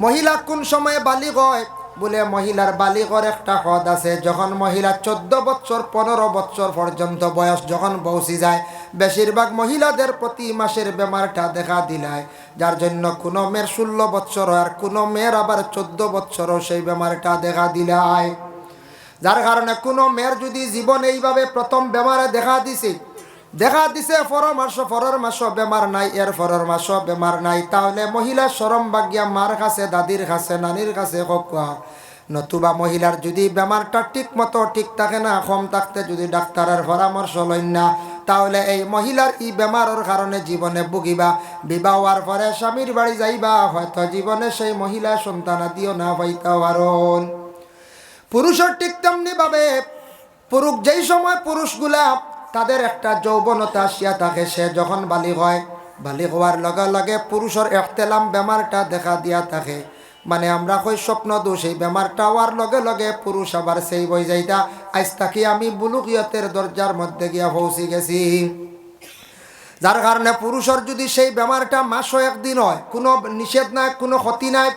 মহিলা কোন সময়ে বালিক হয়? বলে মহিলার বালিকর একটা হদ আছে। যখন মহিলা চোদ্দ বছর পনেরো বছর পর্যন্ত বয়স যখন পৌঁছে যায়, বেশিরভাগ মহিলাদের প্রতি মাসের বেমারটা দেখা দিলায়। যার জন্য কোনো মেয়ের ষোলো বছর আর কোনো মেয়ের আবার চোদ্দ বছরও সেই বেমারটা দেখা দিলায়। যার কারণে কোনো মেয়ের যদি জীবন এইভাবে প্রথম বেমারে দেখা দিছে দেখা দিছে ফর মাস ফরের মাস বেমার নাই এর ফরের মাস বেমার নাই। তাহলে মহিলা সরম বাগিয়া মার কাছে দাদির কাছে নানির কাছে ককুয়া নতুবা মহিলার যদি বেমারটা ঠিক মতো ঠিক থাকে না কম থাকতে যদি ডাক্তারের পরামর্শ লইন না, তাহলে এই মহিলার ই বেমারের কারণে জীবনে ভুগিবা। বিবাহ হওয়ার পরে স্বামীর বাড়ি যাইবা, হয়তো জীবনে সেই মহিলা সন্তানাদিও না পারন পুরুষের ঠিক তেমনি ভাবে পুরুষ যেই সময় পুরুষগুলা তাদের একটা যৌবনতা আসিয়া থাকে। সে যখন বালি হয় বালি হওয়ার লগে লগে পুরুষের একতেলাম বেমারটা দেখা দিয়া থাকে। মানে আমরা কই স্বপ্ন দোষ, এই বেমারটা হওয়ার লগে লগে পুরুষ আবার সেই বই যাইতা। আজ তাকে আমি বুলুকিয়তের দরজার মধ্যে গিয়া পৌঁছে গেছি। যার কারণে পুরুষের যদি সেই বেমারটা মাসও একদিন হয়, কোনো নিষেধ নাই, কোনো ক্ষতি নাই।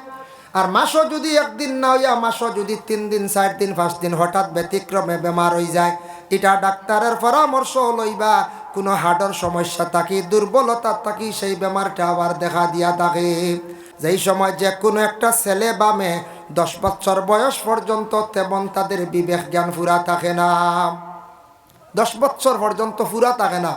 আর মাসও যদি একদিন না হইয়া মাসও যদি তিন দিন, চার দিন, পাঁচ দিন, হঠাৎ ব্যতিক্রমে বেমার হয়ে যায়। এটা ডাক্তারের পরামর্শ লইবা, কোনো হার্টের সমস্যা থাকি, দুর্বলতা থাকি, সেই বেমারটা আবার দেখা দিয়া থাকে। যেই সময় যে কোনো একটা ছেলে বা মেয়ে দশ বছর বয়স পর্যন্ত তেমন তাদের বিবেক জ্ঞান ফুরা থাকে না। দশ বছর পর্যন্ত ফুরা থাকে না।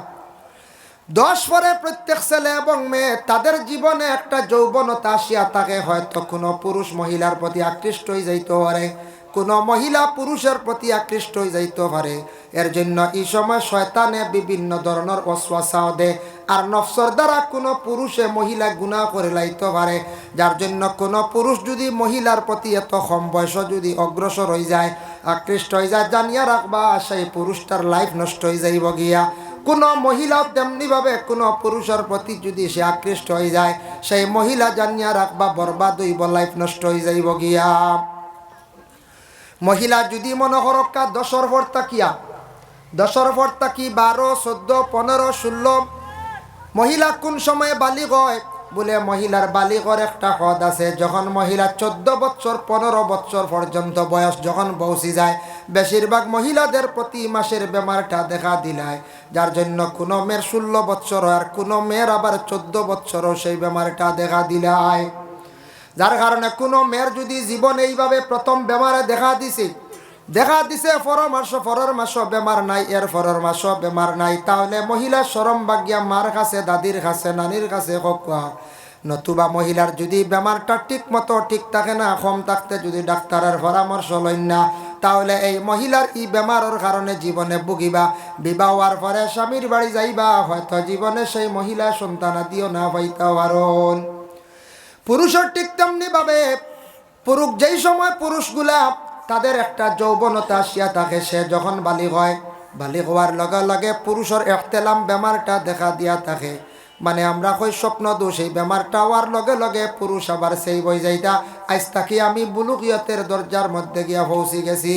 দশ পরে প্রত্যেক ছেলে এবং মেয়ে তাদের জীবনে একটা যৌবনতা আসিয়া থাকে, হয়তো কোনো পুরুষ মহিলার প্রতি আকৃষ্ট হয়ে যাইতে পারে। কোনো মহিলা পুরুষের প্রতি আকৃষ্ট হয়ে যাইতে পারে। এর জন্য এই সময় শয়তানে বিভিন্ন ধরনের অশ্বাসাও দে। আর নফসর দ্বারা কোনো পুরুষে মহিলা গুণা করে লাইতে পারে। যার জন্য কোনো পুরুষ যদি মহিলার প্রতি এত কম বয়স যদি অগ্রসর হয়ে যায়, আকৃষ্ট হয়ে যায়, জানিয়া রাখবা, সেই পুরুষটার লাইফ নষ্ট হয়ে যাইব গিয়া। কোনো মহিলাও তেমনিভাবে কোনো পুরুষের প্রতি যদি সে আকৃষ্ট হয়ে যায়, সেই মহিলা জানিয়া রাখবা, বরবাদ হইব লাইফ নষ্ট হয়ে যাইব গিয়া। মহিলা যদি মনে করক্কা দশর পর তাকিয়া দশর পর তাকি বারো চোদ্দ পনেরো ষোলো মহিলা কোন সময়ে বালিক হয় বলে মহিলার বালিকর একটা হদ আছে, যখন মহিলা চোদ্দ বছর পনেরো বছর পর্যন্ত বয়স, যখন পৌঁছে যায় বেশিরভাগ মহিলাদের প্রতি মাসের বেমারটা দেখা দিলায়। যার জন্য কোনো মেয়ের ষোলো বছর আর কোনো মেয়ের আবার চোদ্দ বছরও সেই বেমারটা দেখা দিলায়। যার কারণে কোনো মেয়ের যদি জীবন এইভাবে প্রথম বেমারে দেখা দিছে দেখা দিছে ফর মাস ফরের মাস বেমার নাই, এর ফরের মাস বেমার নাই। তাহলে মহিলা সরম বাগিয়া মার কাছে, দাদির কাছে, নানির কাছে ককুয়া নতুবা মহিলার যদি বেমারটা ঠিক মতো ঠিক থাকে না, কম থাকতে যদি ডাক্তারের পরামর্শ লইন না, তাহলে এই মহিলার ই বেমারের কারণে জীবনে ভুগিবা। বিবাহ হওয়ার পরে স্বামীর বাড়ি যাইবা, হয়তো জীবনে সেই মহিলা সন্তানাদিও না পাইতে পারন। পুরুষের ঠিক তেমনি ভাবে পুরুষ যেই সময় পুরুষগুলা তাদের একটা যৌবনতা আসিয়া থাকে, সে যখন বালি হয় বালিক হওয়ার লগে লগে পুরুষের একতেলাম বেমারটা দেখা দিয়া থাকে। মানে আমরা কই স্বপ্ন দোষ, এই বেমারটা হওয়ার লগে লগে পুরুষ আবার সেই বই যাইতা, আজ তাকে আমি বুলুকিয়তের দরজার মধ্যে গিয়া পৌঁছে গেছি।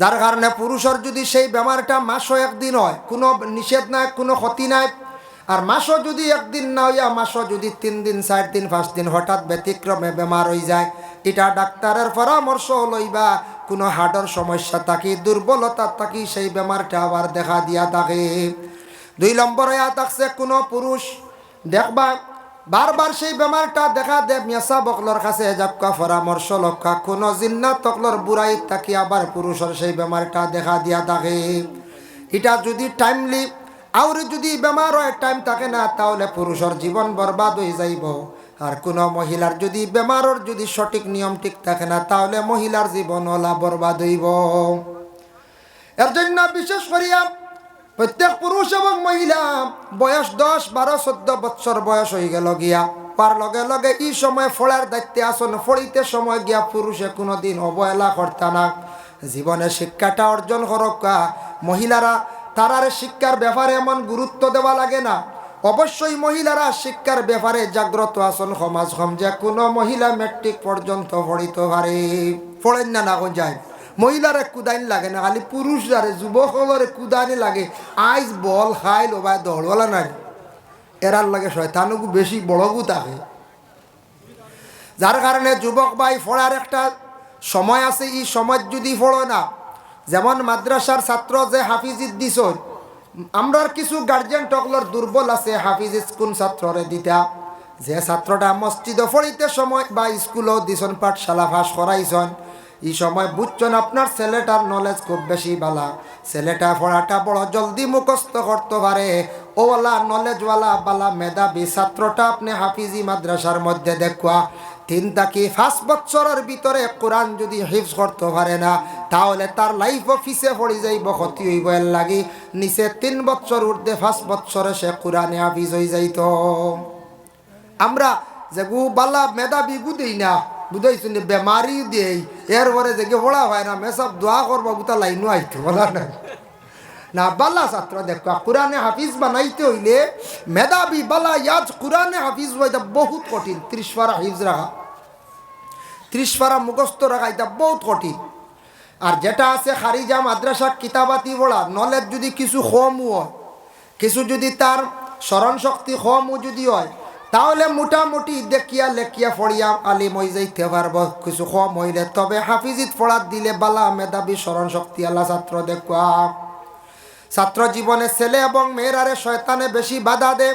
যার কারণে পুরুষের যদি সেই বেমারটা মাসও একদিন হয়, কোনো নিষেধ নাই, কোনো ক্ষতি নাই আর মাসও যদি একদিন না হইয়া, মাসও যদি তিন দিন, চার দিন, পাঁচ দিন হঠাৎ ব্যতিক্রমে বেমার হয়ে যায়, এটা ডাক্তারের পরামর্শ লইবা, কোনো হার্টের সমস্যা থাকি, দুর্বলতা থাকি, সেই বেমারটা আবার দেখা দিয়া থাকে। দুই নম্বর থাকছে কোনো পুরুষ, দেখবা, বারবার সেই বেমারটা দেখা দে, মেসা বকলর কাছে যাবকা পরামর্শ লক্ষা কোনো জিন্নাত তকলর বুড়াই থাকি আবার পুরুষের সেই বেমারটা দেখা দিয়া থাকে। এটা যদি টাইমলি আর যদি বেমার হয় টাইম থাকে না, তাহলে পুরুষের জীবন বরবাদ হয়ে যাইব। আর কোনো মহিলার যদি বেমারের যদি সঠিক নিয়ম ঠিক থাকে না, তাহলে মহিলার জীবন ওলা বরবাদ হইব। এর জন্য বিশেষ করিয়া প্রত্যেক পুরুষ এবং মহিলা বয়স দশ, বারো, চোদ্দ বছর বয়স হয়ে গেল গিয়া, পার লগে লগে এই সময় ফলার দায়িত্বে আসন, ফলিতে সময় গিয়া পুরুষে কোনোদিন অবহেলা করতা না। জীবনে শিক্ষাটা অর্জন করকা মহিলারা তারার শিক্ষার ব্যাপারে এমন গুরুত্ব দেওয়া লাগে না। অবশ্যই মহিলারা শিক্ষার ব্যাপারে জাগ্রত আসন সমাজ হম যে কোনো মহিলা মেট্রিক পর্যন্ত পড়িতে পারে। পড়েন না না যায় মহিলারে কুদাইন লাগে না, খালি পুরুষ যারে যুবকলরে কুদানি লাগে। আইজ বল খাই লোবাই দৌড়ওয়ালা নাই। এরার লাগে শয়তানুকু বেশি বড়গু থাকে যার কারণে যুবক ভাই পড়ার একটা সময় আছে, এই সময় যদি পড়ো না যেমন মাদ্রাসার ছাত্র যে হাফিজিত দিছ আমরার কিছু গার্জেন টকলর দুর্বল আছে, হাফিজ স্কুল ছাত্ররে দিতা। যে ছাত্রটা মসজিদে পড়িতে সময় বা স্কুলও দিছন, পাঠশালা ফাঁস করাইছন এই সময় বুঝছেন আপনার ছেলেটার নলেজ খুব বেশি বালা। ছেলেটা পড়াটা বড় জলদি মুখস্থ করতে পারে। ওওয়ালা নলেজওয়ালা বালা মেধাবী ছাত্রটা আপনি হাফিজি মাদ্রাসার মধ্যে দেখুয়া। তিন তাকি পাঁচ বছরের ভিতরে কোরআন যদি হিফজ করতে পারে না, তাহলে তার লাইফ অফিসে পড়ে যাইব, ক্ষতি হইব এর লাগি। নিচে তিন বছর উর্ধে পাঁচ বছরে সে কোরআনে হাফিজ হয়ে যাইত। আমরা যে গু বালা মেধাবী গু দেই না, বুঝাইছি বেমারি দেই, এরপরে যে হয় না, মেসব দোয়া করব গুতা লাইনও আইতো বলা না না, বালা ছাত্র, দেখো, কোরআনে হাফিজ বানাইতে হইলে মেধাবী বালা ইয়াজ কোরআনে হাফিজ হইতা বহুত কঠিন। ত্রিশ হিফজ রাখা ত্রিশ পারা মুখস্থ রাখা এটা বহুত কঠিন। আর যেটা আছে খারিজা মাদ্রাসা কিতাবাতি পড়া নলেজ যদি কিছু কমও হয়, কিছু যদি তার স্মরণ শক্তি কমও যদি হয়, তাহলে মোটামুটি দেখিয়া লেখিয়া ফড়িয়া আলিম হয়ে যাইতে পারব। কিছু কম হইলে তবে হাফিজিত পড়াত দিলে বালা মেধাবী স্মরণ শক্তি, আল্লাহ ছাত্র দেখুয়া ছাত্র জীবনে ছেলে এবং মেয়েরারে শয়তানে বেশি বাধা দে।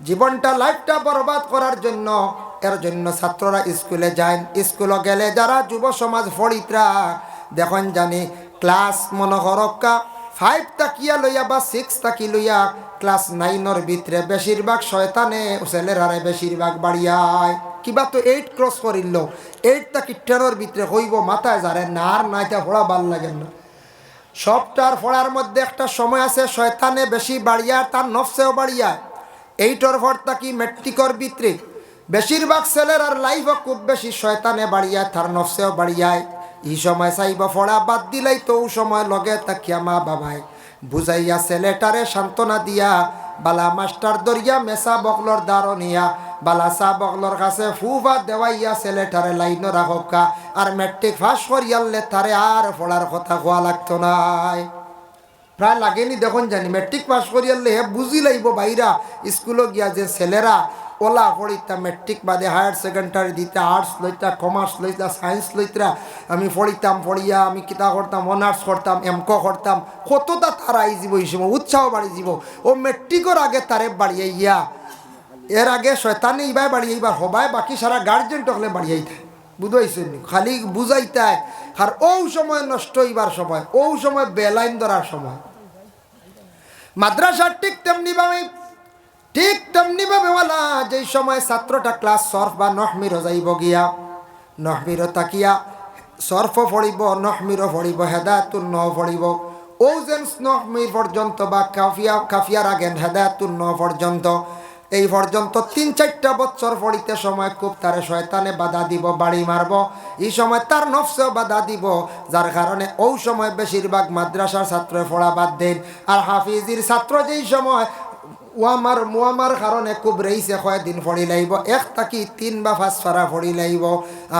জীবনটা লাইফটা বরবাদ করার জন্য, এর জন্য ছাত্ররা স্কুলে যায়। স্কুলে গেলে যারা যুব সমাজ ফড়িতরা, দেখুন জানি ক্লাস মনোহরক্কা ফাইভ তাকিয়া লইয়া বা সিক্স তাকি লইয়া ক্লাস নাইনের ভিতরে বেশিরভাগ শয়তানে ছেলেরারে বেশিরভাগ বাড়িয়ায় কিবা তো এইট ক্রস করিল এইট তাকি টেনের ভিতরে হইব মাথায় যারে না আর নাইটা পড়া ভালো লাগে না। সবটার ফড়ার মধ্যে একটা সময় আছে, শয়তানে বেশি বাড়িয়া তার নফসেও বাড়িয়ায় এইটর ভর তাকি মেট্রিকর ভিতরে বেশিরভাগ ছেলের আর লাইফও খুব বেশি, শয়তানে বাড়িয়ায় তার নফসেও বাড়িয়ায়। ই সময় চাইব ফড়া, বাদ দিলাই তো সময় লগে তাকিয়া মা বাবাই বুঝাইয়া ছেলেটারে সান্ত্বনা দিয়া, বালা মাস্টার দরিয়া মেসা বকলর দাঁড়ো নিয়া বালা চা বকলর কাছে ফুফা দেওয়াইয়া ছেলেটারে লাইন রাখকা আর মেট্রিক ফাঁস করিয়ালে তারে আর পড়ার কথা কোয়া লাগতো নাই। প্রায় লাগেনি দেখুন জানি মেট্রিক পাস করিয়ালে হে বুঝি লাইব বাইরা স্কুলে গিয়া যে ছেলেরা ওলা পড়িতা মেট্রিক বাদে হায়ার সেকেন্ডারি দিতে আর্টস লইতা কমার্স লইতা সায়েন্স লইতা আমি পড়িতাম পড়িয়া আমি কিতা করতাম অনার্স করতাম এমক করতাম কতটা তারা আই যাব, উৎসাহ বাড়ি যাব। ও মেট্রিকর আগে তারে বাড়িয়ে ইয়া এর আগে শয়তানি ইবাই বাড়ি এইবার হবাই বাকি সারা গার্জেন টকলে বাড়িয়েই থাকে বুঝাইছেন খালি বুঝাইতায় আর ও সময় নষ্ট হইবার সময় ও সময় বেলাইন ধরার সময়। মাদ্রাসার ঠিক তেমনি ভাবে ঠিক তেমনি ভাবে ওলা যেই সময় ছাত্রটা ক্লাস সর্ফ বা নহমিরও যাইব গিয়া নহমিরও তাকিয়া সর্ফও পড়িব নহমিরও পড়িব হেদায়তুর ন পড়িব ও যেন নহমির পর্যন্ত বা কাফিয়া কাফিয়ার আগেন হেদায়তুর ন পর্যন্ত এই পর্যন্ত তিন চারটা বছর পড়িতে সময় খুব তারে শয়তানে বাধা দিব, বাড়ি মারব। এই সময় তার নফসেও বাধা দিব, যার কারণে ওই সময় বেশিরভাগ মাদ্রাসার ছাত্র পড়া বাদ দেন। আর হাফিজির ছাত্র যেই সময় ওয়ামার মুয়ামার কারণে খুব রইছে, কয়েকদিন ফড়ি লাইব এক তাকি তিন বা ফাঁস ফারা ফড়ি লাইব।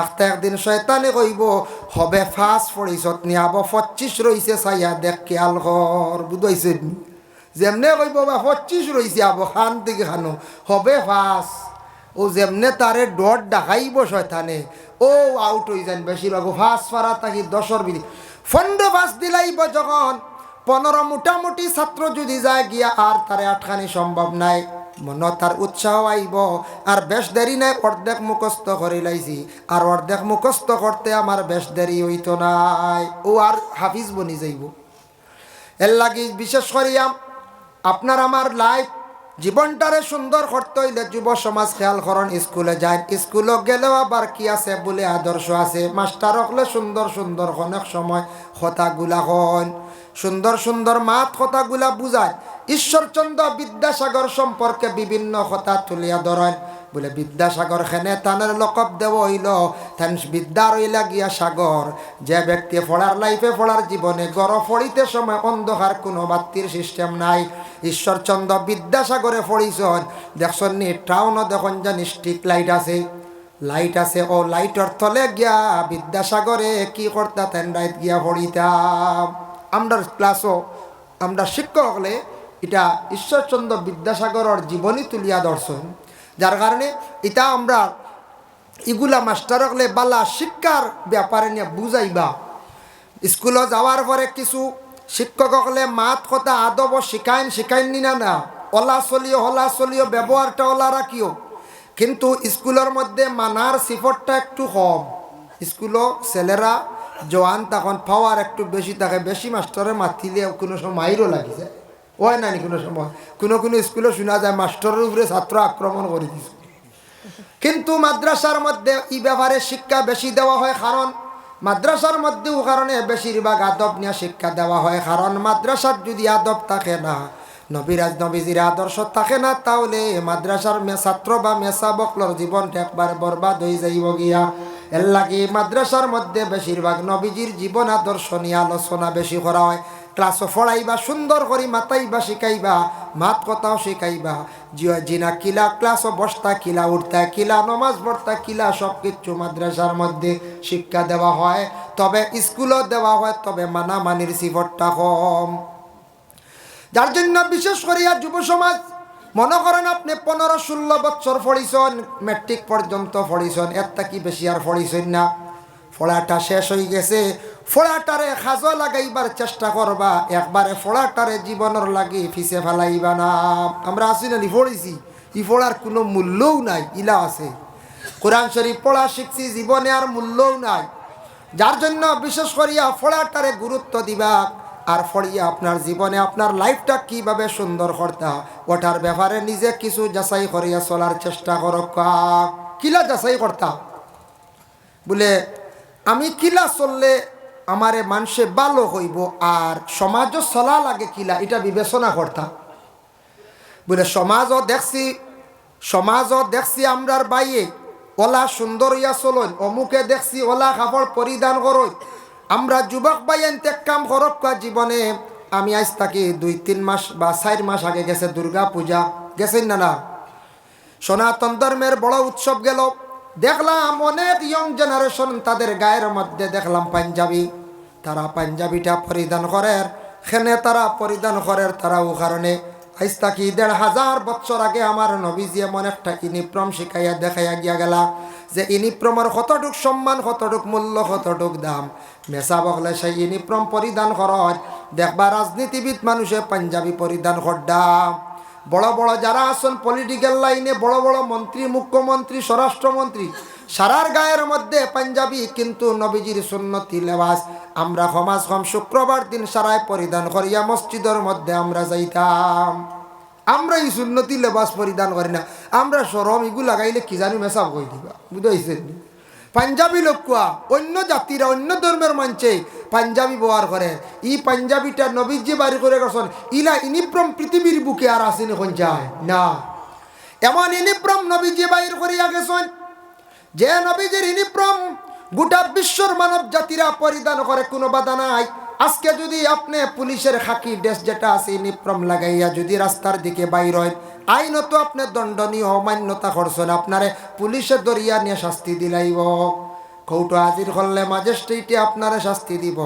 আখতা একদিন শয়তানে কইব, হবে ফাঁস ফড়িছত নিয়াব পঁচিশ রইছে চাইয়া দেখ, খেয়াল কর। বুঝাইছে যেমনে কইব বা পঁচিশ রইছে আবো, খান থেকে খানো। হবে ফাঁস। ও যেমনে তারে ডট ডাকাইব শয়তানে, ও আউট হয়ে যান বেশিরভাগ ফাঁস ফারা তাকি দশর বিধি ফন্ড ফাঁস দিলাইব যখন, পনেরো মোটামুটি ছাত্র যদি যায় গিয়া, আর তারে আটখানি সম্ভব নাই। মন তার উৎসাহ আইব। আর বেশ দেরি নাই, অর্ধেক মুখস্থ করে লাইছি। আর অর্ধেক মুখস্থ করতে আমার বেশ দেরি হইতো নাই। ও আর হাফিজ বনি যাইব। এর লাগি বিশেষ করিয়া আপনার আমার লাইফ জীবনটারে সুন্দর করতে হইলে যুব সমাজ খেয়াল করন, স্কুলে যায় স্কুলে গেলেও আবার কি আছে বলে আদর্শ আছে? মাস্টার হকলে সুন্দর সুন্দর অনেক সময় কথাগুলা হন। সুন্দর সুন্দর মাত কথাগুলা বুঝায়। ঈশ্বরচন্দ্র বিদ্যাসাগর সম্পর্কে বিভিন্ন কথা তুলিয়া ধরেন। বলে, বিদ্যাসাগর খেনে তানের লকব দেব হইল। থান বিদ্যা রইলা গিয়া সাগর। যে ব্যক্তি পড়ার লাইফে পড়ার জীবনে গড় ফড়িতে সময় অন্ধকার, কোনো বাত্তির সিস্টেম নাই। ঈশ্বরচন্দ্র বিদ্যাসাগরে পড়িছন দেখছন নি, টাউনও দেখুন জানি স্ট্রিট লাইট আছে। লাইট আছে, ও লাইটর তলে গিয়া বিদ্যাসাগরে কি করতাম রাইত গিয়া পড়িতাম আমরা ক্লাসও আমরা শিক্ষক হলে, এটা ঈশ্বরচন্দ্র বিদ্যাসাগরের জীবনী তুলিয়া দর্শন যার কারণে এটা আমরা ইগুলা মাস্টার হলে বালা শিক্ষার ব্যাপারে নিয়ে বুঝাইবা। স্কুলে যাওয়ার পরে কিছু শিক্ষক হলে মাত কথা আদব শিখাইন নি না না, অলা চলিও হলা চলিও ব্যবহারটা ওলা রাখিও। কিন্তু স্কুলের মধ্যে মানার সিফরটা একটু কম। স্কুলও ছেলেরা জোয়ান তখন পাওয়ার একটু বেশি থাকে, বেশি মাস্টারে মাতিলে কোনো সময় মাইরও লাগিছে। হয় নানি, কোনো সময়। কোনো কোনো স্কুলে শোনা যায় মাস্টারের উপরে ছাত্র আক্রমণ করে দিছে। কিন্তু মাদ্রাসার মধ্যে এই ব্যাপারে শিক্ষা বেশি দেওয়া হয় কারণ, মাদ্রাসার মধ্যেও কারণে বেশিরভাগ আদব নিয়ে শিক্ষা দেওয়া হয়। কারণ মাদ্রাসার যদি আদব থাকে না নবীরাজ নবীজির আদর্শ থাকে না, তাহলে মাদ্রাসার ছাত্র বা মেসা বকলর জীবনটা একবার বরবাদ হয়ে যাইব গিয়া। এর লাগে মাদ্রাসার মধ্যে বেশিরভাগ নবীজির জীবন আদর্শ নিয়ে আলোচনা বেশি করা হয়। ক্লাসও পড়াইবা, সুন্দর করে মাতাইবা, শিখাইবা, মাত কথাও শিখাইবা। জিয়া জিনা কিলা ক্লাসও বসতা কিলা, উঠতা কিলা, নমাজ পড়তা কিলা সব কিছু মাদ্রাসার মধ্যে শিক্ষা দেওয়া হয়। তবে স্কুলও দেওয়া হয়, তবে মানামানির সিফরটা কম। যার জন্য বিশেষ করিয়া যুব সমাজ, মনে করেন আপনি পনেরো ষোলো বছর পড়িছেন মেট্রিক পর্যন্ত পড়িছেন, এর কি বেশি আর পড়িছেন না। ফোড়াটা শেষ হয়ে গেছে। ফোড়াটারে খাজো লাগাইবার চেষ্টা করবা, একবারে ফোড়াটারে জীবনের লাগি ফিসে ফেলাইবা না। আমরা আসি না পড়েছি ই ফোড়ার কোনো মূল্যও নাই, ইলা আছে। কোরআন শরীফ পড়া শিখছি, জীবনে আর মূল্যও নাই। যার জন্য বিশেষ করিয়া ফোড়াটারে গুরুত্ব দিবা আর ফড়িয়া আপনার জীবনে আপনার লাইফটা কীভাবে সুন্দর করতা, ওটার ব্যাপারে নিজে কিছু যাচাই করিয়া চলার চেষ্টা করক কিলা যাচাই করতা? বলে আমি কিলা চললে আমারে মানুষে ভালো হইব আর সমাজও চলা লাগে কিলা, এটা বিবেচনা করতাম বলে সমাজও দেখছি সমাজও দেখছি আমরার বাইয়ে, ওলা সুন্দর ইয়া চলন অমুকে দেখছি ওলা কাপড় পরিধান করই আমরা যুবক বাইন ত্যাগ কাম করক জীবনে, আমি আজ থাকি দুই, তিন মাস বা চার মাস আগে গেছে দুর্গা পূজা, গেছেন না না? সনাতন ধর্মের বড় উৎসব গেল। দেখলাম অনেক ইয়ং জেনারেশন তাদের গায়ের মধ্যে দেখলাম পাঞ্জাবি। তারা পাঞ্জাবিটা পরিধান করের সেনে তারা পরিধান করের তারাও কারণে আজ তাকি দেড় হাজার বছর আগে আমার নবীজি এমন একটা ইনিপ্রম শিখাইয়া দেখাইয়া গিয়া গেলা যে ইনিপ্রমের কতটুক সম্মান, কতটুক মূল্য, কতটুক দাম। মেসা বকলে সেই ইনিপ্রম পরিধান কর দেখবা রাজনীতিবিদ মানুষে পাঞ্জাবি পরিধান করডাম বড় বড় যারা আছেন পলিটিক্যাল লাইনে বড় বড় মন্ত্রী, মুখ্যমন্ত্রী, স্বরাষ্ট্রমন্ত্রী, সারার গায়ের মধ্যে পাঞ্জাবি কিন্তু নবীজির সুন্নতি লেবাস। আমরা সমাজ কম শুক্রবার দিন সারায় পরিধান করিয়া মসজিদের মধ্যে আমরা যাইতাম। আমরা এই সুন্নতি লেবাস পরিধান করি না। আমরা সরম ইগু লাগাইলে কি জানি মেসাব কই দিবা? বুঝাইছেন? পাঞ্জাবি লোকুয়া অন্য জাতিরা, অন্য ধর্মের মানছে, পাঞ্জাবি ব্যবহার করে ই পাঞ্জাবিটা নবীজি বাড়ি করে গেছেন ইলা ইনিপ্রম পৃথিবীর বুকে আর আসেনি কোন যায়? না। এমন ইনিপ্রম নবীজি বাইর করিয়া গেছেন, যে নবীজির ইনিপ্রম গোটা বিশ্বর মানব জাতিরা পরিধান করে কোনো বাধা নাই। আজকে যদি আপনি পুলিশের খাকি ড্রেস যেটা আছে ইনিপ্রম লাগাইয়া যদি রাস্তার দিকে বাইর হয় আইনত আপনি দণ্ডনীয়, অমান্যতা করছেন, আপনারে পুলিশে দরিয়া নিয়ে শাস্তি দিলাইব। কৌটো হাজির করলে ম্যাজিস্ট্রেটে আপনারা শাস্তি দিব।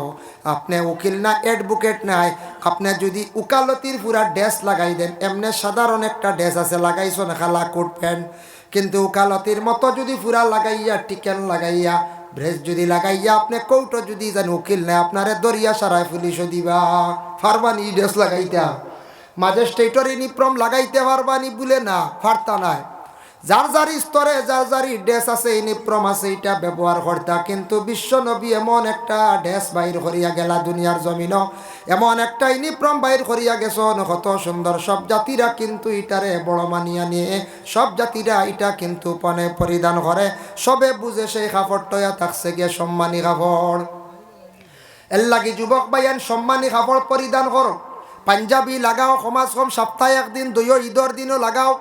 আপনি উকিল না অ্যাডভোকেট নাই, আপনি যদি উকালতির পুরা ড্রেস লাগাই দেন, এমনি সাধারণ একটা ড্রেস আছে, লাগাইছো না, খালা কোট প্যান্ট। কিন্তু উকালতির মতো যদি পুরা লাগাইয়া, টিকেন লাগাইয়া ড্রেস যদি লাগাইয়া আপনি কৌটো যদি যেন উকিল নেয়, আপনারে দরিয়া সারায় পুলিশও দিবা। ফারবানি ড্রেস লাগাইতা। ম্যাজিস্ট্রেটর নিপ্রম লাগাইতে পারবানি বলে না, ফারতা নাই। যার যার স্তরে, যার যার ড্রেস আছে ইউনিফর্ম আছে, এটা ব্যবহার করতা। কিন্তু বিশ্ব নবী এমন একটা ড্রেস বাইর করিয়া গেলা দুনিয়ার জমিন। এমন একটা ইউনিফর্ম বাইর করিয়া গেছন, কত সুন্দর। সব জাতিরা কিন্তু ইটারে বড় মানিয়া নিয়ে, সব জাতিরা ইটা কিন্তু পনে পরিধান করে। সবে বুঝে সেই কাপড়টয়া থাকছে গিয়ে সম্মানী কাপড়। এর লাগি যুবক বাইয়ান সম্মানী কাপড় পরিধান করো। পাঞ্জাবি লাগাও, সমাজ কম, সপ্তাহে একদিন দুইও ঈদর দিনও লাগাও।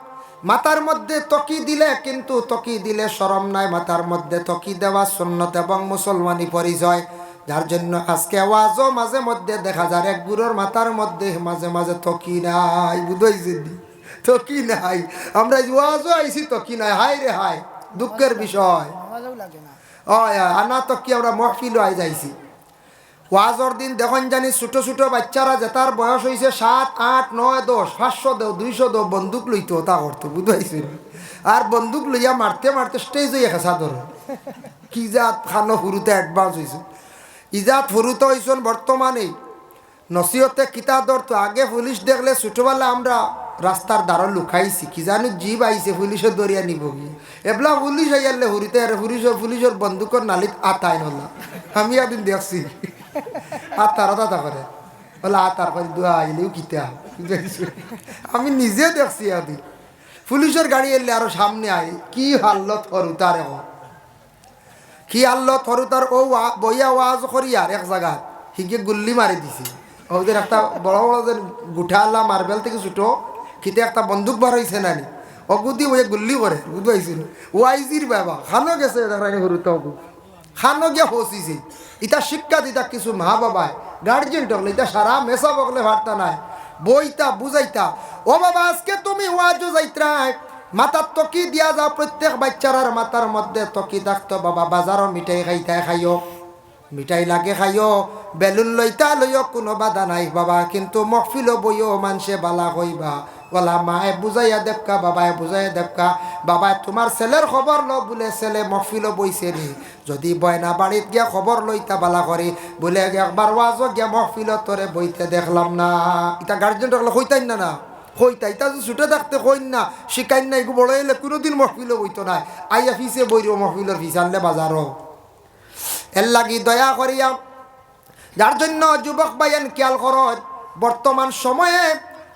মাথার মধ্যে তকি দিলে কিন্তু তকি দিলে সরম নাই মাথার মধ্যে তকি দেওয়া সুন্নত এবং মুসলমানি পরিচয়। যার জন্য আজকে আওয়াজও মাঝে মধ্যে দেখা যায় এক বুড়োর মাথার মধ্যে মাঝে মাঝে তকি নাই বুঝাইছেন তকি নাই। আমরা ওয়াজও আইছি তকি নাই হাই রে হাই দুঃখের বিষয়। ও আনা তকি আমরা মহফিলও আই যাইছি ওয়াজর দিন দেখুন জানি ছোট ছোট বাচ্চারা যে তার বয়স হয়েছে সাত, আট, নয়, দশ, পাঁচশো দেও, দুইশো দেও, বন্দুক লইতো তা করতো বুঝাইছিল আর বন্দুক লইয়া মারতে মারতে স্টেজ হইয়া খেসা ধরে কি জাত খানো ফুরুতে অ্যাডভান্স হয়েছে ইজাত ফুরুতে হয়েছেন বর্তমানে, নসিহতে কিতা ধরতো আগে পুলিশ দেখলে ছোটবেলা আমরা রাস্তার দ্বারা লুকাইছি, কি জানো জীব আইছে পুলিশের দরিয়া নিব কি এবলা পুলিশ আইয়ালে হুরিতে আর পুলিশের পুলিশের বন্দুকর নালিত আতাই নলা। আমি একদিন দেখছি। আতার দাদা করে বলে আতার করে দোয়া আইলেও কিতা। আমি নিজে দেখছি একদিন পুলিশের গাড়ি এলে আরও সামনে আই কি হাল্লত হরু তার এখন কি হাল্লত হরু তার ও বইয়া ওয়াজ করিয়ার এক জায়গায় হিগে গুল্লি মারি দিছে। ওদের একটা বড় বড় যে গুঠা আল্লাহ মার্বেল থেকে ছুটো কিতে একটা বন্দুক বার হয়েছে নানি। অগুদি ওই গুল্লি করে বুঝবাইছিল ও আইজির বাবা খানো গেছে দেখানি হরুতে খানো গিয়া ফসিছে ইটা শিক্ষা দিতা কিছু মা বাবায়। গার্জেন টকলে ইটা সারা মেসা বকলে ভারতা নাই। বইতা, বুঝাইতা, ও বাবা, আজকে তুমি ওয়াজও যাইত্রাই মাথার তকি দিয়া যাও, প্রত্যেক বাচ্চারার মাথার মধ্যে তকি থাকতো। বাবা, বাজারও মিঠাই খাইতাই খাইও। মিঠাই লাগে খাইও। বেলুন লইতা লইও, কোনো বাধা নাই বাবা। কিন্তু মহফিল বইও মানুষে বালা কইবা বলা, মায়ে বুঝাইয়া দেবকা, বাবায় বুঝাইয়া দেবকা। বাবায়, তোমার ছেলের খবর ল বলে ছেলে মহফিল বইছে নি যদি বয়না বাড়িত গিয়া খবর লইতা বালা করে, বলে একবার ওয়াজও গিয়া মহফিল তোরে বইতে দেখলাম না। এটা গার্জেন রাখলে হইতাই না না? কইতা ইতা ছুটে থাকতে কইন না, শিকাইন না এগুলো বড় এলে কোনোদিন মহফিলও বইতো না আইয়া ফিসে বইরো মহফিলের ফিস, আনলে বাজারও এর লাগি দয়া করিয়া, যার জন্য যুবক বাইন খেয়াল করত বর্তমান সময়ে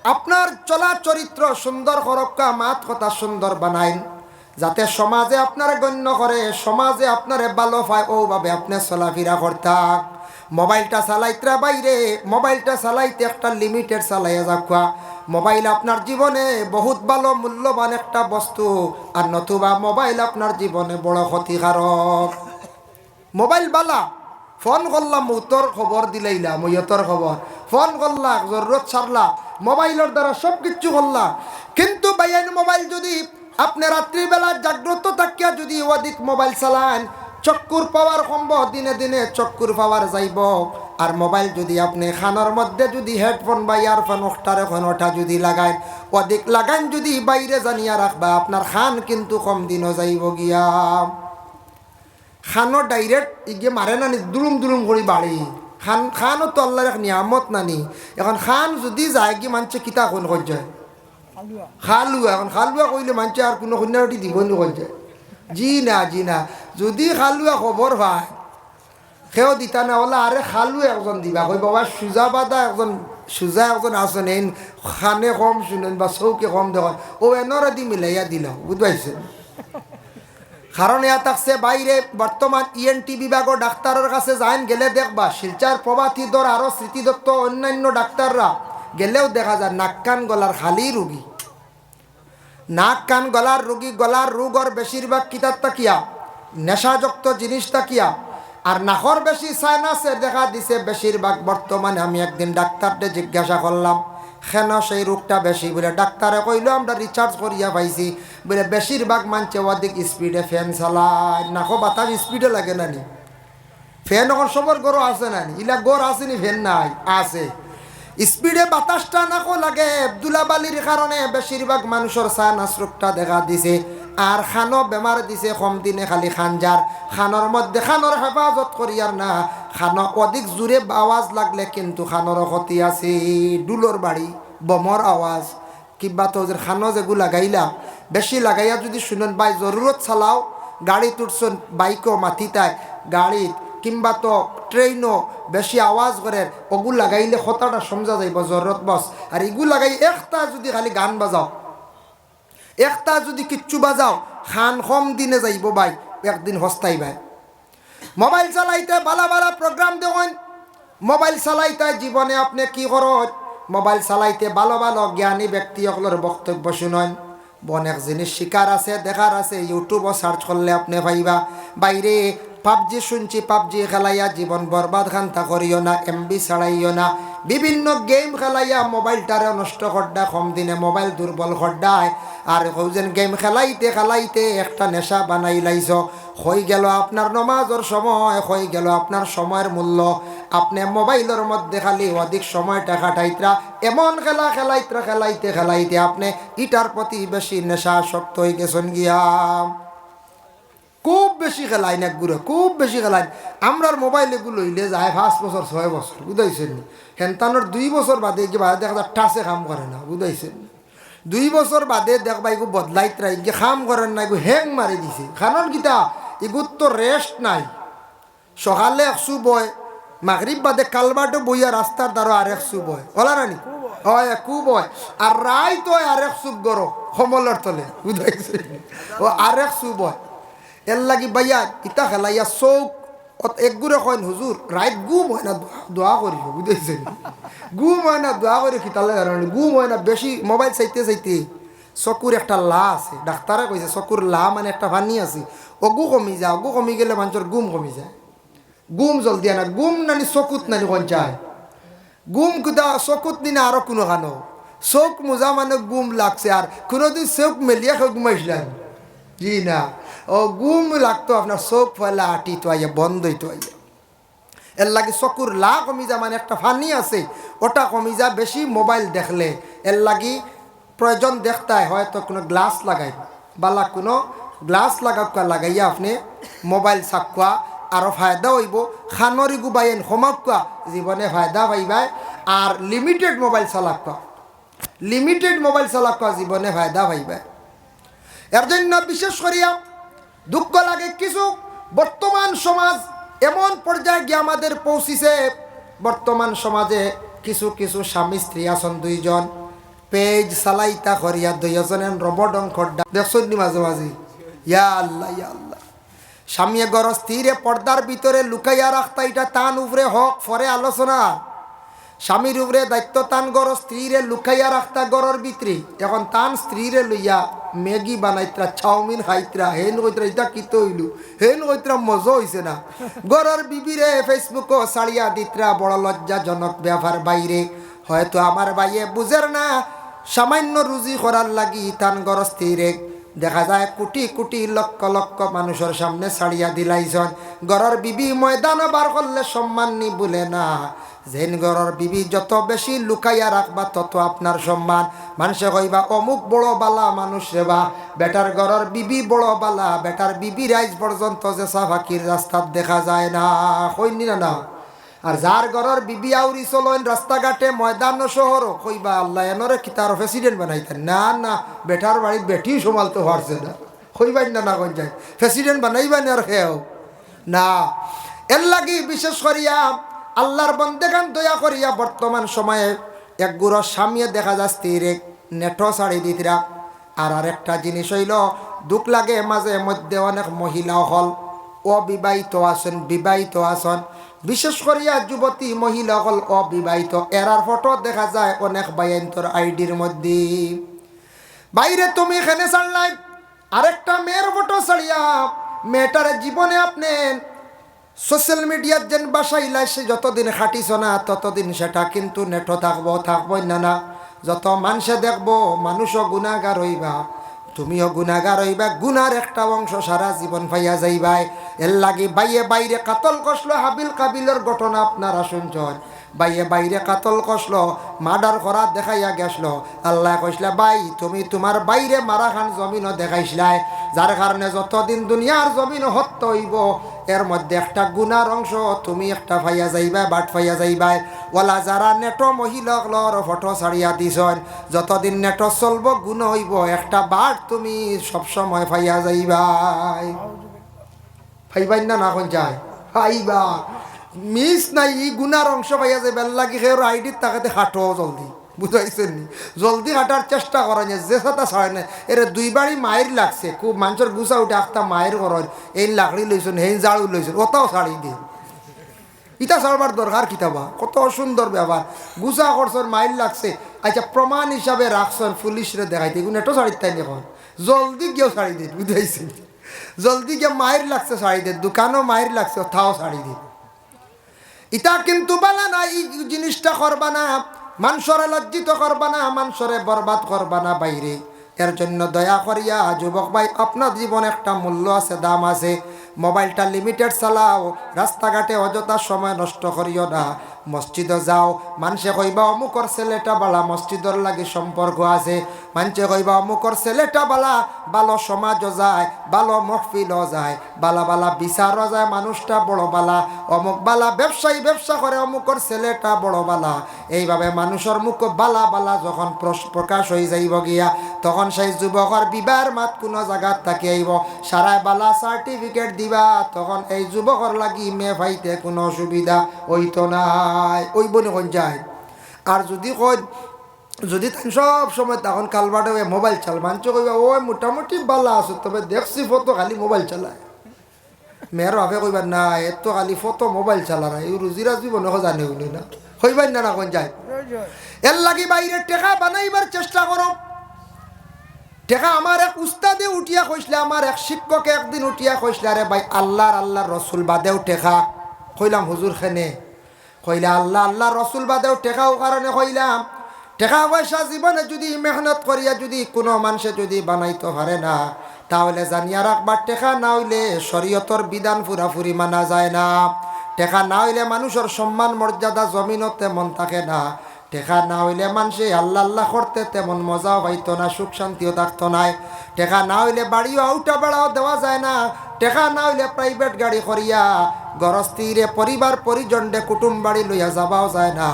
আপনার চলা চরিত্র সুন্দর করক্কা মাত কথা সুন্দর বানাইন। যাতে সমাজে আপনার গণ্য করে, সমাজে আপনারে ভালো পায়, ওভাবে আপনি চলাফেরা করতাম মোবাইলটা চালাইতে বাইরে, মোবাইলটা চালাইতে একটা লিমিটেড চালাইয়া যাওয়া মোবাইল আপনার জীবনে বহুত ভালো মূল্যবান একটা বস্তু, আর নতুবা মোবাইল আপনার জীবনে বড় ক্ষতিকারক। মোবাইল বালা, ফোন করলাম, উত্তর খবর দিলাইলাম ইয়তর খবর। ফোন করলা জরুরত ছাড়লা মোবাইলের দ্বারা সব কিছু করলা কিন্তু বাইন মোবাইল যদি আপনি রাত্রিবেলা জাগ্রত থাকিয়া যদি অধিক মোবাইল চালান, চক্কুর পাওয়ার সম্ভব, দিনে দিনে চক্কুর পাওয়ার যাইব। আর মোবাইল যদি আপনি খানোর মধ্যে যদি হেডফোন বা ইয়ারফোন ওটার এখন ওটা যদি লাগান অধিক লাগান যদি বাইরে জানিয়া রাখবা, আপনার খান কিন্তু কম দিনও যাইব গিয়া। খানো ডাইরেক্ট ইগে মারে নানি দুরুম দুরুম করে বাড়ি। খান খানও তো আল্লাহর এক নিয়ামত নানি। এখন খান যদি যায় কি মানছে কিতা কোন কর যায়? খালুয়া। এখন খালুয়া কইলে মানছে আর কোনো কন্যাটি দিব নি কর যায়। জি না জি না। যদি খালুয়া খবর পায় সেও দিতা না ওলা আরে খালু একজন দিবা কই বাবা সুজা বাদা একজন সুজা একজন আছেন এই খানে কম শুনেন বা চৌকে কম দেখুন। ও এনরে দি মিলাইয়া দিল বুঝবাইছেন কারণ ইয়া থাকছে বাইরে, বর্তমান ইএনটি বিভাগের ডাক্তারের কাছে যাইন, গেলে দেখবা শিলচার প্রভাতী দর আরও স্মৃতিদত্ত অন্যান্য ডাক্তাররা গেলেও দেখা যায় নাক কান গলার খালি রুগী নাক কান গলার রুগী গলার রোগর বেশিরভাগ কিতাব তাকিয়া, নেশাযুক্ত জিনিস তাকিয়া আর নাকর বেশি সাইনাসের দেখা দিছে বেশিরভাগ বর্তমানে আমি একদিন ডাক্তারকে জিজ্ঞাসা করলাম কেন সেই রোগটা বেশি বলে ডাক্তারে কইলো আমরা রিচার্জ করিয়া পাইছি। বলে বেশিরভাগ মানছে অধিক স্পিডে ফ্যান চালায় নাকো বাতাস স্পিডে লাগে নানি ফ্যান এখন সবর গরু আছে নানি ইলা গড় আসেনি ফ্যান নাই, আছে। স্পিডে বাতাসটা নাকো লাগে দুলাবালির কারণে বেশিরভাগ মানুষের সাইনাস রোগটা দেখা দিছে। আর খানো বেমার দিছে কম দিনে খালি খানজার খানোর মধ্যে খানোর হেফাজত করিয়ার না খানো অধিক জোরে আওয়াজ লাগলে কিন্তু খানোর ক্ষতি আছে। ডুলোর বাড়ি বমর আওয়াজ কিংবা তো খানো যেগু লাগাইলা বেশি লাগাইয়া যদি শুনেন বাই জরুরত চালাও, গাড়ি তুটছন বাইকও মাথিতায় গাড়িত কিংবা তো ট্রেনও বেশি আওয়াজ করে ওগু লাগাইলে কথাটা সমঝা যাইব, জরুরত বস। আর ইগু লাগাই একটা যদি খালি গান বাজাও একটা যদি কিচ্ছু বাজাও, খান কম দিনে যাইব ভাই, একদিন হস্তাই ভাই। মোবাইল চালাইতে বালা বালা প্রোগ্রাম দেখুন, মোবাইল চালাইতে জীবনে আপনি কি করত মোবাইল চালাইতে ভালো ভালো জ্ঞানী ব্যক্তিসকলের বক্তব্য শুনেন। অনেক জিনিস শিকার আছে দেখার আছে ইউটিউবও সার্চ করলে আপনি পাইবা। বাইরে পাবজি শুনছি, পাবজি খেলাইয়া জীবন বরবাদ খান্তা করিও না এমবি ছাড়াইও না। বিভিন্ন গেম খেলাইয়া মোবাইলটারে নষ্ট করডা কম দিনে মোবাইল দুর্বল করডায় আর হৌজেন গেম খেলাইতে খেলাইতে একটা নেশা বানাই লাইছ। হয়ে গেল আপনার নমাজর সময় হয়ে গেল আপনার সময়ের মূল্য। আপনি মোবাইলের মধ্যে খালি অধিক সময় সময়টা কাটাইতরা। এমন খেলা খেলাইতরা, খেলাইতে খেলাইতে আপনি ইটার প্রতি বেশি নেশাসক্ত হয়ে গেছেন গিয়া। খুব বেশি খেলাই না গুলো খুব বেশি খেলাই আমরার মোবাইলে গুলো হইলে যায় পাঁচ বছর, ছয় বছর, বুঝাইছেন হেনতানোর দুই বছর বাদে কি বাদে দেখা যায় টাচে কাম করে না, বুঝাইছেন দুই বছর বাদে দেখবা এগু বদলাইত রাই গিয়ে কাম করেন না, এগু হ্যাং মারি দিছে। কারণ কিতা এগুর তো রেস্ট নাই। সকালে একশো বয়, মাগরিব বাদে কালবাটো বইয়া রাস্তার দ্বারা আর একশো বয়। ওলা রানি হয়, একু বয়। আর রাই তো আর এক সুপ গরো, সমলের তলে বুঝাইছে ও আর এক সু বয়। এর লাগি বাইয়া ইতা খেলাইয়া চৌক একগুরে কইন হুজুর রাইত গুম হয় না দোয়া করিব বুঝাইছে গুম হয় না দোয়া করে খিতালে জানি গুম হয় না বেশি মোবাইল চাইতে চাইতে চকুর একটা লা আছে। ডাক্তারে কইছে চকুর লা মানে একটা পানি আছে। অগু কমি যায় অগু কমি গেলে মানুষের গুম কমি যায়। গুম জলদি আনা, গুম নানি চকুত নানি কোন চায় গুম কুদা, চকুত দিনে আরও কোনো খানো চোখ মোজা মানে গুম লাগছে আর কোনোদিন চোখ মেলিয়া খেয়ে ঘুমাইছিলেন জি না। ও গুম লাগতো আপনার চোখ ফেলা আটি তো আইয়া বন্ধই তো আইয়া এর লাগে চকুর লা কমি যা মানে একটা ফানি আছে, ওটা কমি যা বেশি মোবাইল দেখলে। এর লাগি প্রয়োজন দেখতায়, হয়তো কোনো গ্লাস লাগাই, বালা কোনো গ্লাস লাগাকুয়া লাগাইয়া আপনি মোবাইল চাকুয়া আরও ফায়দা হইব। খানরি গুবাইন সমাকুয়া জীবনে ফায়দা পাইবাই, আর লিমিটেড মোবাইল চালাকুয়া লিমিটেড মোবাইল চালাকুয়া জীবনে ফায়দা পাইবাই। এর জন্য বিশেষ করিয়া দুঃখ লাগে কিছু। বর্তমান সমাজ এমন পর্যায়ে গিয়ে আমাদের পৌঁছিছে। বর্তমান সমাজে কিছু কিছু স্বামী স্ত্রী আছেন দুইজন। পেজ সালাইতা করিয়া দুইজনের রবডং খড্ডা নি মাঝে মাঝে? ইয়া আল্লাহ ইয়া আল্লাহ। স্বামী গর স্থিরে পর্দার ভিতরে লুকাইয়া রাখতা, এটা তান উপরে হক, ফরে আলোচনা। স্বামীর উপরে দায়িত্ব তান গর স্ত্রীরে লুকাইয়া রাখতা গরর ভিতরে। এখন তান স্ত্রীরে লইয়া ম্যাগি বানাইত্রা, চাউমিন খাইত্রা, হেন কইত্রা, ইটা কিতো হইলু হেন কইত্রা মজা হইছে না। গরর বিবিরে ফেসবুকও সাড়িয়া দিত্রা, বড় লজ্জাজনক ব্যাপার বাইরে। হয়তো আমার বাইয়ে বুঝের না, সামান্য রুজি করার লাগি তান গর স্ত্রীরে দেখা যায় কোটি কোটি লক্ষ লক্ষ মানুষের সামনে ছাড়িয়া দিলাইছন। গরর বিবি ময়দান বার করলে সম্মান নি বলে না। যেন গরর বিবি যত বেশি লুকাইয়া রাখবা, তত আপনার সম্মান। মানুষে কইবা, অমুক বড় বালা মানুষ রেবা বেটার গরর বিবি বড় বালা, বেটার বিবি রাইজ পর্যন্ত যে সাফাকির রাস্তাত দেখা যায় না। কইনি না না। আর যার ঘরের বিবি আউরি চলেন রাস্তাঘাটে ময়দান শহর কইবা আল্লাহ এনরে কি তার প্রেসিডেন্ট বানাইতেন না না বেটার বাড়ির বেটিও সমালতে পারছে না কইবাই না না যায়। প্রেসিডেন্ট বানাইবান আর খেয়েও না। এর লাগি বিশেষ করিয়া আল্লাহর বন্দেগান দয়া করিয়া বর্তমান সময়ে এক গুড়ো স্বামীয়ে দেখা যায় স্ত্রীর নেটো শাড়ি দিতরা আর আরেকটা জিনিস হইল, দুঃখ লাগে মাঝে মধ্যে অনেক মহিলা হল। অবিবাহিত আছেন, বিবাহিত আছেন। বিশেষ করিয়া যুবতী মহিলা হল অবিবাহিত এরার ফটো দেখা যায় অনেক বাইন্তর আইডির মধ্যে। বাইরে তুমি এখানে ছাড়লাই আরেকটা মেয়ের ফটো ছাড়িয়া মেয়েটার জীবনে আপনি সোশ্যাল মিডিয়ার যেন বাসাইলাই সে যতদিন খাটিছ না, ততদিন সেটা কিন্তু নেটো থাকব থাকব না না। যত মানুষে দেখব, মানুষও গুণাগার হইবা। তুমিও গুণাগার হইবা গুনার একটা অংশ সারা জীবন পাইয়া যাইবাই। এর লাগি বাইয়ে বাইরে কাতল কষলো হাবিল কাবিলের ঘটনা আপনারা শুনছেন। বাইয়ে বাইরে কাতল কষলো, মার্ডার করা দেখাইয়া গেছলো আল্লাহ কইসলা বাই তুমি তোমার বাইরে মারা খান জমিনও দেখাইছিলাই যার কারণে যতদিন দুনিয়ার জমিন হত্য হইব, এর মধ্যে একটা গুনার অংশ তুমি একটা ফাইয়া যাইবা, বাট ফাইয়া যাইবাই। ওলা যারা নেটো মহিলাগুলোর ফটো ছাড়িয়া দিছন, যতদিন নেটো চলব গুণ হইব, একটা বাট তুমি সবসময় ফাইয়া যাইবাই। ফাইবাই না না কোন যায়? ফাইবা। মিস নাই, ই গুনার অংশ পাইয়া যাবে লাগি খেয়ে আইডির তাকাতে হাঁটো জলদি। বুঝাইছেন নি? জলদি হাঁটার চেষ্টা করেন যে সাথে ছাড়ে না। এরে দুই বাড়ি মায়ের লাগছে। খুব মানুষের গুছা উঠে আখতা মায়ের করেন এই লাকড়ি লইছেন, এই জাড়ু লইছেন, ওটাও ছাড়ি দিয়ে ইটা ছাড়বার দরকার কিতাবা কত সুন্দর ব্যাপার। গুছা করছেন মাইল লাগছে। আচ্ছা প্রমাণ হিসাবে রাখছেন পুলিশরে দেখাইতে। এগুলো এটো ছাড়ি তাই এখন জলদি গিয়েও ছাড়ি দিন, বুঝাইছেন জলদি গিয়ে মায়ের লাগছে শাড়ি দে দোকানও মায়ের লাগছে তাও শাড়ি দে ইটা কিন্তু বালা না এই জিনিসটা করবা না। মানুষরে লজ্জিত করবা না মানুষরে বরবাদ করবা না বাইরে। এর জন্য দয়া করিয়া, যুবক ভাই, আপনার জীবন একটা মূল্য আছে, দাম আছে। মোবাইলটা লিমিটেড চালাও, রাস্তাঘাটে অযথা সময় নষ্ট করিও না। মসজিদে যাও। মানুষে কইবা, অমুকর ছেলেটা বালা, মসজিদর লাগে সম্পর্ক আছে। মানুষে কইবা, অমুকর ছেলেটা বালা ভালো সমাজও যায় ভালো মহফিলও যায়। বালা বালা বিচারও যায়, মানুষটা বড় বালা। অমুক বালা ব্যবসায়ী ব্যবসা করে, অমুকর ছেলেটা বড় বালা। এইভাবে মানুষের মুখ বালা বালা যখন প্রকাশ হয়ে যাইব গিয়া, তখন সেই যুবকর বিবাহের মাত কোনো জায়গাত থাকি আইব। সারায় বালা সার্টিফিকেট দিবা, তখন এই যুবকর লাগি মেয়ে ভাইতে কোনো অসুবিধা হইতো নাই ওই বনে কোন যায়। আর যদি কই যদি সব সময় তখন কালবাটে মোবাইল চাল, মানছ কইবা, ওই মোটামুটি বালা আছে, তবে দেখছি ফটো খালি মোবাইল চালায়। মেয়ের বাপে কইবা না এর তো খালি ফটো মোবাইল চালা না এই রুজি রাজি মনে হয় জানে উনি না। হইবাই না না কোন যায়। এর লাগি বাইরে টেকা বানাইবার চেষ্টা করো। টেকা আমার এক উস্তাদে উঠিয়া কইসলে, আমার এক শিক্ষকে একদিন উঠিয়া কইসলে, আরে ভাই, আল্লাহর আল্লাহর রসুল বাদেও টেকা। কইলাম, হুজুর খেনে। কইলা, আল্লাহ আল্লাহ, রসুল বাদেও টেকাও কারণে কইলাম। টেকা পয়সা জীবনে যদি মেহনত করিয়া যদি কোনো মানুষে যদি বানাইতে পারে না, তাহলে জানিয়া রাখবার টেকা না হইলে শরীয়তর বিধান ফুরাফুরি মানা যায় না। টেকা না হইলে মানুষের সম্মান, মর্যাদা জমিনত তেমন থাকে না। টেকা না হইলে মানুষে আল্লাহ আল্লাহ করতে তেমন মজাও পাইতো না, সুখ শান্তিও থাকতো নাই টেকা না হইলে বাড়িও আউটা বেড়াও দেওয়া যায় না। টেকা না হইলে প্রাইভেট গাড়ি করিয়া গরস্তিরে পরিবার পরিজনডে কুটুম বাড়ি লইয়া যাবাও যায় না।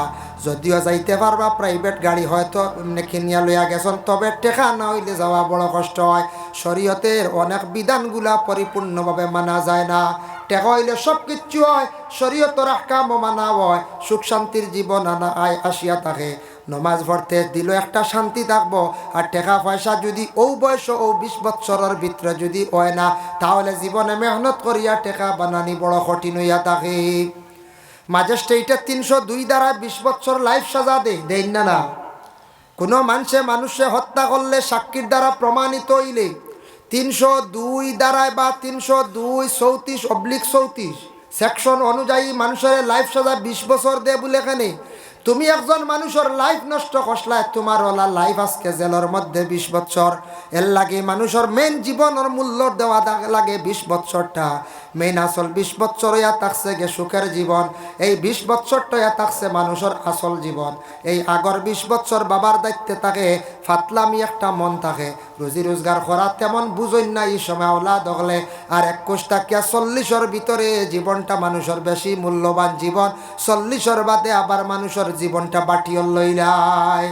যদিও যাইতে পারবা প্রাইভেট গাড়ি হয়তো কিনিয়া লইয়া গেছন, তবে টেকা না হইলে যাওয়া বড় কষ্ট হয়। শরীয়তের অনেক বিধানগুলা পরিপূর্ণভাবে মানা যায় না। টেকা হইলে সব কিচ্ছু হয়, শরীয়তর আহকামও মানা হয়, সুখ শান্তির জীবন আনা আয় আসিয়া থাকে। নমাজ পড়তে দিল একটা শান্তি থাকব। আর টাকা পয়সা যদি ও বয়স ও বিশ বৎসরের ভিতরে যদি হয় না, তাহলে জীবনে মেহনত করিয়া টেকা বানানি বড় কঠিন হইয়া থাকে। ম্যাজিস্ট্রেটে তিনশো দুই দ্বারা বিশ বছর লাইফ সাজা দেয় দেন না না। কোনো মানুষে মানুষে হত্যা করলে সাক্ষীর দ্বারা প্রমাণিত হইলে। তিনশো দুই দ্বারায় বা তিনশো দুই চৌত্রিশ অবলিক চৌত্রিশ। সেকশন অনুযায়ী মানুষের লাইফ সাজা বিশ বছর দে বলে এখানে তুমি একজন মানুষের লাইফ নষ্ট করলায় তোমার ওলা লাইফ আজকে জেলের মধ্যে বিশ বছর। এর লাগে মানুষের মেন জীবনের মূল্য দেওয়া লাগে বিশ বছরটা। মেন আসল বিশ বছর ইয়া থাকছে গে সুখের জীবন। এই বিশ বছরটা ইয়া থাকছে মানুষের আসল জীবন। এই আগর বিশ বছর বাবার দায়িত্বে থাকে ফাতলামি একটা মন থাকে। রুজি রোজগার করা তেমন বুঝই না এই সময় ওলা দখলে আর একুশ টাকিয়া চল্লিশের ভিতরে জীবনটা মানুষের বেশি মূল্যবান জীবন। চল্লিশের বাদে আবার মানুষের জীবনটা বাটিয়ল লইলায়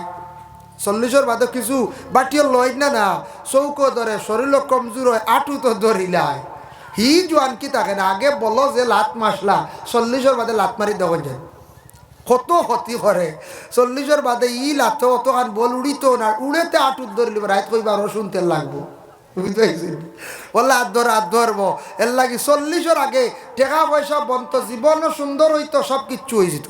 চল্লিশের বাদে কিছু বাটিয়ল লই না না, চৌকো ধরে শরীর কমজোর হয় আটু তো ধরিলায় হি জোয়ান কি থাকে না, আগে বলো যে লাত মাসলা, চল্লিশের বাদে লাত মারি দেখুন যায়। কত ক্ষতি করে। চল্লিশের বাদে ই লাথ, অত আর বল উড়িত না উড়েতে আটুর ধরলি রাত কইবার শুনতে লাগবো। বললে হাত আগে, টাকা পয়সা বন্ত জীবন সুন্দর হইতো সব কিচ্ছু হয়েছিল